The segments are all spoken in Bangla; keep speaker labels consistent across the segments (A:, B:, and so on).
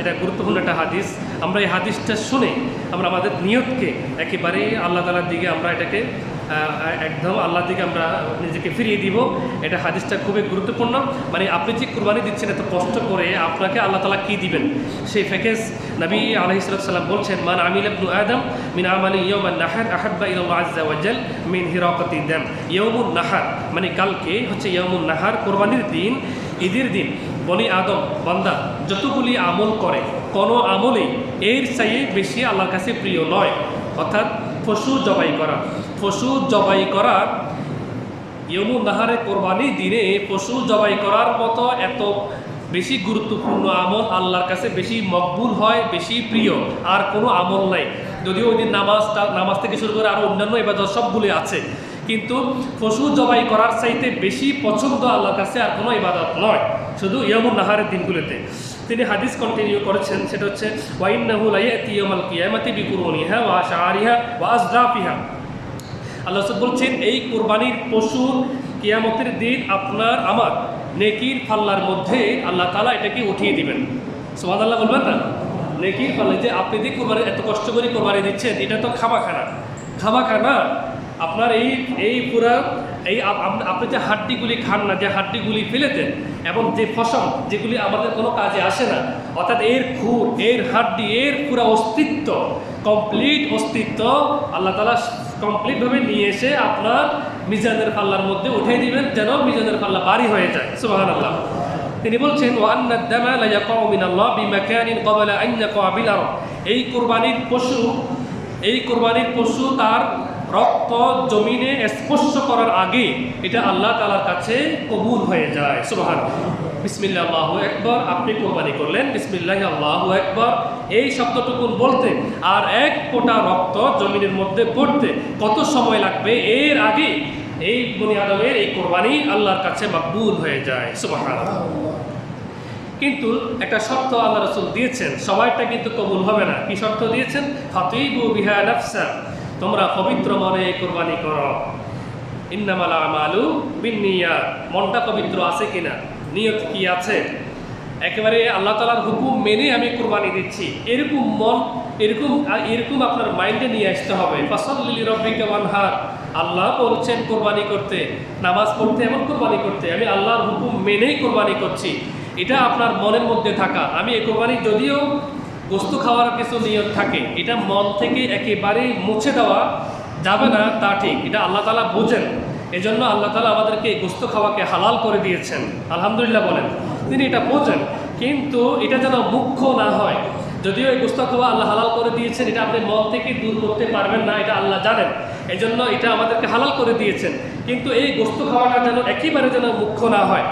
A: এটা গুরুত্বপূর্ণ একটা হাদিস। আমরা এই হাদিসটা শুনে আমরা আমাদের নিয়তকে একেবারে আল্লাহ তালার দিকে আমরা এটাকে একদম আল্লাহর দিকে আমরা নিজেকে ফিরিয়ে দিব। এটা হাদিসটা খুবই গুরুত্বপূর্ণ। মানে আপনি যে কুরবানি দিচ্ছেন, এত কষ্ট করে আপনাকে আল্লাহ তালা কী দিবেন? সেই ফ্যাকেজ নবী আলহিসাল্লাম বলছেন, মান আমিল আবনু আদম মিন আমালি ইয়মান নাহার ইল্লাহ আজ্জা ওয়াজাল মিন হিরাকতি দাম। ইয়মুন নাহার মানে কালকে হচ্ছে ইয়মুন নাহার, কোরবানির দিন, ঈদের দিন। বনি আদম, বান্দা, যতগুলি আমল করে, কোনো আমলেই এর চাইয়ে বেশি আল্লাহর কাছে প্রিয় নয়। অর্থাৎ পশু জবাই করা। পশু জবাই করা ইয়মুন নাহারে কোরবানি দিনে পশু জবাই করার মতো এত বেশি গুরুত্বপূর্ণ আমল আল্লাহর কাছে বেশি মকবুল হয়, বেশি প্রিয়, আর কোনো আমল নাই। যদিও ওই দিন নামাজটা নামাজ থেকে শুরু করে আরও অন্যান্য এবার সবগুলি আছে। কিন্তু পশু জবাই করার চাইতে বেশি পছন্দ আল্লাহর কাছে আর কোনো ইবাদত নয়, শুধু ইয়মুন নাহারের দিনগুলোতে। তিনি হাদিস কন্টিনিউ করেছেন, সেটা হচ্ছে ওয়াইন্নাহু লাইয়াতি ইয়ামাল কিয়ামাতি বিকুরুনিহা ওয়া শাআরিহা ওয়া আজরাফিহা। আল্লাহ বলছেন, এই কোরবানির পশুর কিয়ামতের দিন আপনার, আমার নেকির পাল্লার মধ্যে আল্লাহ তালা এটাকে উঠিয়ে দিবেন। সোহাদ আল্লাহ বলবেন না? নেকির পাল্লা যে আপনি যে কোরবানি, এত কষ্ট করে কোরবানি দিচ্ছেন, এটা তো খামাখানা। খামাখানা আপনার এই এই পুরা, এই আপ- আপ- আপনি যে হাড্ডিগুলি খান না, যে হাড্ডিগুলি ফেলেতেন এবং যে ফসল যেগুলি আমাদের কোনো কাজে আসে না, অর্থাৎ এর খুর, এর হাড্ডি, এর পুরা অস্তিত্ব কমপ্লিট অস্তিত্ব আল্লাহ তালা কমপ্লিটভাবে নিয়ে এসে আপনার মিজানের পাল্লার মধ্যে উঠে দিবেন যেন মিজানের পাল্লা বাড়ি হয়ে যায়। সুবাহান আল্লাহ তিনি বলছেন এই কুরবানির পশু, এই কুরবানির পশু তার রক্ত জমিনে স্পর্শ করার আগে এটা আল্লাহ তালার কাছে কবুল হয়ে যায়। সুবাহান বিসমিল্লাহ আল্লাহ একবার আপনি কোরবানি করলেন। বিসমিল্লাহ আল্লাহ একবার এই শব্দটুকুন বলতে আর এক ফোঁটা রক্ত জমিনের মধ্যে পড়তে কত সময় লাগবে? এর আগে এই বনি আদমের এই কোরবানি আল্লাহর কাছে মকবুল হয়ে যায়। সুবাহান কিন্তু একটা শর্ত আল্লাহ রসুল দিয়েছেন। সবাইটা কিন্তু কবুল হবে না। কি শর্ত দিয়েছেন? ফাতুইবু বিহা নাফসা। তোমরা পবিত্র মনে কোরবানি করো। ইন্নামালা আমালু বিনিয়া মনটা পবিত্র আছে কিনা? নিয়ত কি আছে? একেবারে আল্লাহ তালার হুকুম মেনে আমি কোরবানি দিচ্ছি। এরকম মন, এরকম এরকম আপনার মাইন্ডে নিয়ে আসতে হবে। রব্বিকা ওয়ানহার আল্লাহ বলছেন কোরবানি করতে, নামাজ পড়তে, এমন কোরবানি করতে। আমি আল্লাহর হুকুম মেনেই কোরবানি করছি। এটা আপনার মনের মধ্যে থাকা। আমি এই কোরবানি যদিও বস্তু খাওয়ার কিছু নিয়ত থাকে। এটা মন থেকে একেবারেই মুছে দেওয়া যাবে না, তা ঠিক। এটা আল্লাহ তালা বোঝেন। এজন্য আল্লাহ তালা আমাদেরকে গোস্ত খাওয়াকে হালাল করে দিয়েছেন। আলহামদুলিল্লাহ বলেন। তিনি এটা বোঝেন। কিন্তু এটা যেন মুখ্য না হয়। যদিও এই গোস্ত খাওয়া আল্লাহ হালাল করে দিয়েছেন, এটা আপনি মন থেকে দূর করতে পারবেন না, এটা আল্লাহ জানেন। এই জন্য এটা আমাদেরকে হালাল করে দিয়েছেন। কিন্তু এই গোস্ত খাওয়াটা যেন একেবারে যেন মুখ্য না হয়।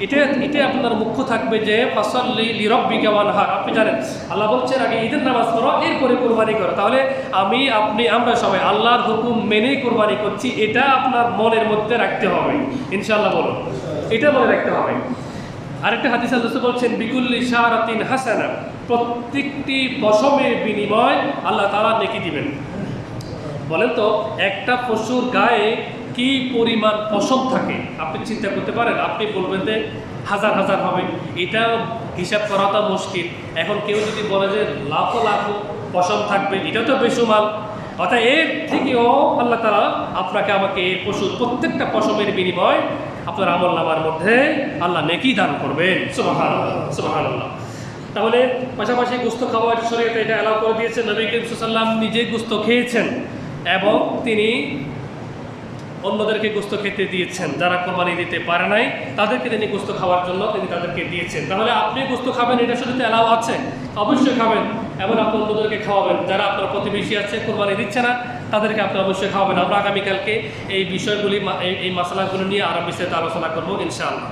A: এটা এটা আপনার মুখ্য থাকবে যে ফাসল্লি লিরব্বি কেমন হার আপনি জানেন, আল্লাহ বলছেন আগে ঈদের নামাজ পড়ো, এরপরে কোরবানি করো। তাহলে আমি, আপনি, আমরা সবাই আল্লাহর হুকুম মেনেই কোরবানি করছি, এটা আপনার মনের মধ্যে রাখতে হবে। ইনশাল্লাহ বলুন। এটা মনে রাখতে হবে। আরেকটা হাদিস আল্লাহ বলছেন, বিকুল্লি শাহরাতিন হাসানা। প্রত্যেকটি পশমের বিনিময় আল্লাহ তারা নেকি দিবেন। বলেন তো, একটা পশুর গায়ে কি পরিমাণ পশম থাকে? আপনি চিন্তা করতে পারেন, আপনি বলবেন যে হাজার হাজার হবে। এটা হিসাব করাটা মুশকিল। এখন কেউ যদি বলে যে লাখো লাখো পশম থাকবে, এটা তো বেসুমাল অর্থাৎ এর থেকেও আল্লাহ তারা আপনাকে আমাকে এই পশুর প্রত্যেকটা পশমের বিনিময় আপনার আমল নামার মধ্যে আল্লাহ নেকি দান করবেন। সুবাহান সুবাহান তাহলে পাশাপাশি গুস্ত খাওয়ার শরীরে এটা অ্যালাউ করে দিয়েছেন নবী করিম সাল্লাম নিজে গুস্ত খেয়েছেন এবং তিনি অন্যদেরকে গোস্ত খেতে দিয়েছেন, যারা কোরবানি দিতে পারে নাই, তাদেরকে তিনি গোস্ত খাওয়ার জন্য তিনি তাদেরকে দিয়েছেন। তাহলে আপনি গোস্ত খাবেন, এটা শুধু অ্যালাউ আছে? অবশ্যই খাবেন। এমন আপনি অন্যদেরকে খাওয়াবেন, যারা আপনার প্রতিবেশী আছে, কোরবানি দিচ্ছে না, তাদেরকে আপনি অবশ্যই খাওয়াবেন। আমরা আগামীকালকে এই বিষয়গুলি এই মশলাগুলো নিয়ে আরও বিস্তারিত আলোচনা করব, ইনশাআল্লাহ।